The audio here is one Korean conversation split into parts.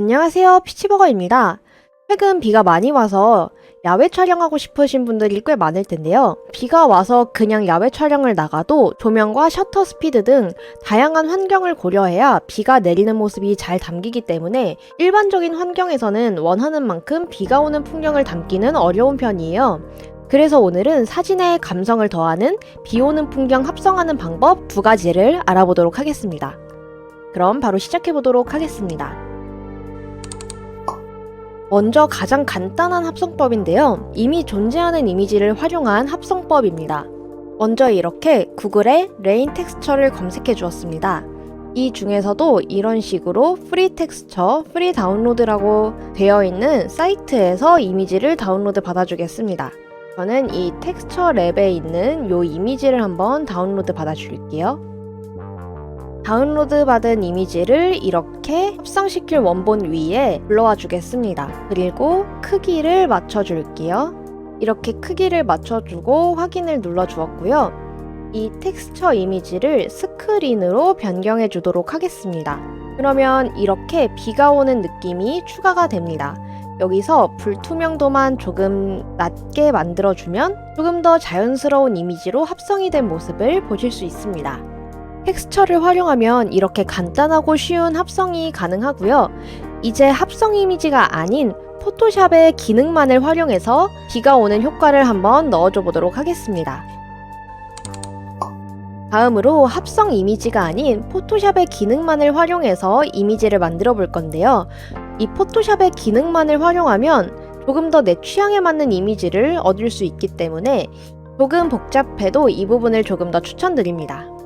안녕하세요. 피치버거입니다. 최근 비가 많이 와서 야외 촬영하고 싶으신 분들이 꽤 많을 텐데요. 비가 와서 그냥 야외 촬영을 나가도 조명과 셔터 스피드 등 다양한 환경을 고려해야 비가 내리는 모습이 잘 담기기 때문에 일반적인 환경에서는 원하는 만큼 비가 오는 풍경을 담기는 어려운 편이에요. 그래서 오늘은 사진에 감성을 더하는 비 오는 풍경 합성하는 방법 두 가지를 알아보도록 하겠습니다. 그럼 바로 시작해 보도록 하겠습니다. 먼저 가장 간단한 합성법인데요. 이미 존재하는 이미지를 활용한 합성법입니다. 먼저 이렇게 구글에 레인 텍스처를 검색해 주었습니다. 이 중에서도 이런 식으로 프리 텍스처, 프리 다운로드라고 되어 있는 사이트에서 이미지를 다운로드 받아주겠습니다. 저는 이 텍스처 랩에 있는 이 이미지를 한번 다운로드 받아줄게요. 다운로드 받은 이미지를 이렇게 합성시킬 원본 위에 불러와 주겠습니다. 그리고 크기를 맞춰줄게요. 이렇게 크기를 맞춰주고 확인을 눌러 주었고요. 이 텍스처 이미지를 스크린으로 변경해 주도록 하겠습니다. 그러면 이렇게 비가 오는 느낌이 추가가 됩니다. 여기서 불투명도만 조금 낮게 만들어주면 조금 더 자연스러운 이미지로 합성이 된 모습을 보실 수 있습니다. 텍스처를 활용하면 이렇게 간단하고 쉬운 합성이 가능하고요. 이제 합성 이미지가 아닌 포토샵의 기능만을 활용해서 비가 오는 효과를 한번 넣어줘 보도록 하겠습니다. 다음으로 합성 이미지가 아닌 포토샵의 기능만을 활용해서 이미지를 만들어 볼 건데요. 이 포토샵의 기능만을 활용하면 조금 더 내 취향에 맞는 이미지를 얻을 수 있기 때문에 조금 복잡해도 이 부분을 조금 더 추천드립니다.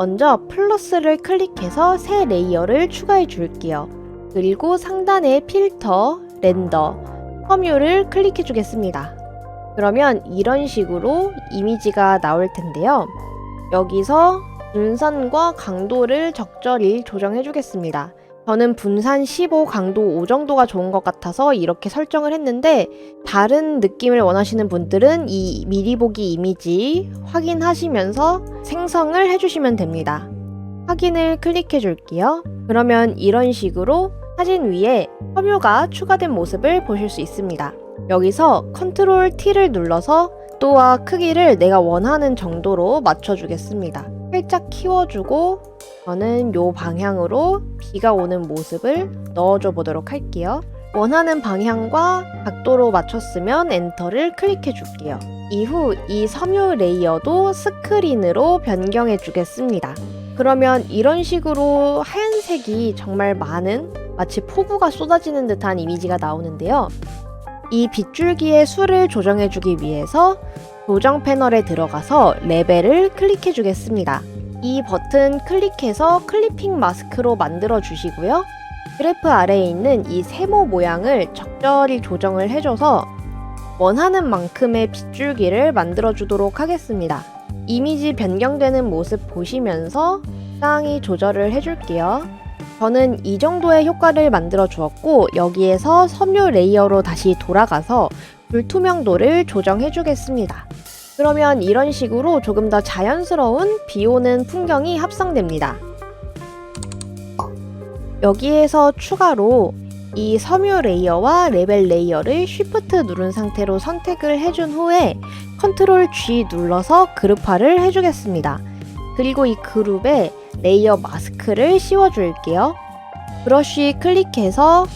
먼저 플러스를 클릭해서 새 레이어를 추가해 줄게요. 그리고 상단에 필터, 렌더, 펌유를 클릭해 주겠습니다. 그러면 이런 식으로 이미지가 나올 텐데요. 여기서 분산과 강도를 적절히 조정해 주겠습니다. 저는 분산 15, 강도 5 정도가 좋은 것 같아서 이렇게 설정을 했는데 다른 느낌을 원하시는 분들은 이 미리 보기 이미지 확인하시면서 생성을 해주시면 됩니다. 확인을 클릭해 줄게요. 그러면 이런 식으로 사진 위에 펌유가 추가된 모습을 보실 수 있습니다. 여기서 컨트롤 T를 눌러서 또와 크기를 내가 원하는 정도로 맞춰주겠습니다. 살짝 키워주고 저는 요 방향으로 비가 오는 모습을 넣어줘 보도록 할게요. 원하는 방향과 각도로 맞췄으면 엔터를 클릭해 줄게요. 이후 이 섬유 레이어도 스크린으로 변경해 주겠습니다. 그러면 이런 식으로 하얀색이 정말 많은 마치 폭우가 쏟아지는 듯한 이미지가 나오는데요. 이 빗줄기의 수를 조정해 주기 위해서 조정 패널에 들어가서 레벨을 클릭해 주겠습니다. 이 버튼 클릭해서 클리핑 마스크로 만들어 주시고요. 그래프 아래에 있는 이 세모 모양을 적절히 조정을 해줘서 원하는 만큼의 빗줄기를 만들어 주도록 하겠습니다. 이미지 변경되는 모습 보시면서 적당히 조절을 해줄게요. 저는 이 정도의 효과를 만들어 주었고 여기에서 섬유 레이어로 다시 돌아가서 불투명도를 조정해 주겠습니다. 그러면 이런 식으로 조금 더 자연스러운 비 오는 풍경이 합성됩니다. 여기에서 추가로 이 섬유 레이어와 레벨 레이어를 Shift 누른 상태로 선택을 해준 후에 컨트롤 G 눌러서 그룹화를 해주겠습니다. 그리고 이 그룹에 레이어 마스크를 씌워줄게요. 브러쉬 클릭해서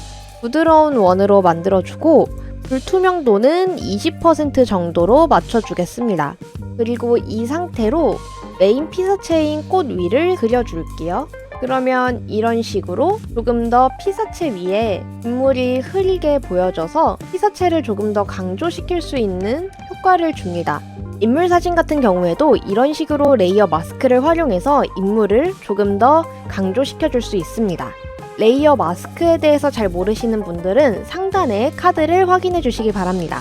부드러운 원으로 만들어주고 불투명도는 20% 정도로 맞춰주겠습니다. 그리고 이 상태로 메인 피사체인 꽃 위를 그려줄게요. 그러면 이런 식으로 조금 더 피사체 위에 인물이 흐리게 보여져서 피사체를 조금 더 강조시킬 수 있는 효과를 줍니다. 인물 사진 같은 경우에도 이런 식으로 레이어 마스크를 활용해서 인물을 조금 더 강조시켜 줄 수 있습니다. 레이어 마스크에 대해서 잘 모르시는 분들은 상단에 카드를 확인해 주시기 바랍니다.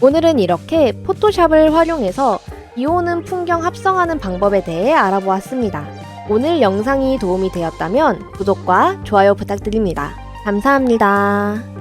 오늘은 이렇게 포토샵을 활용해서 비 오는 풍경 합성하는 방법에 대해 알아보았습니다. 오늘 영상이 도움이 되었다면 구독과 좋아요 부탁드립니다. 감사합니다.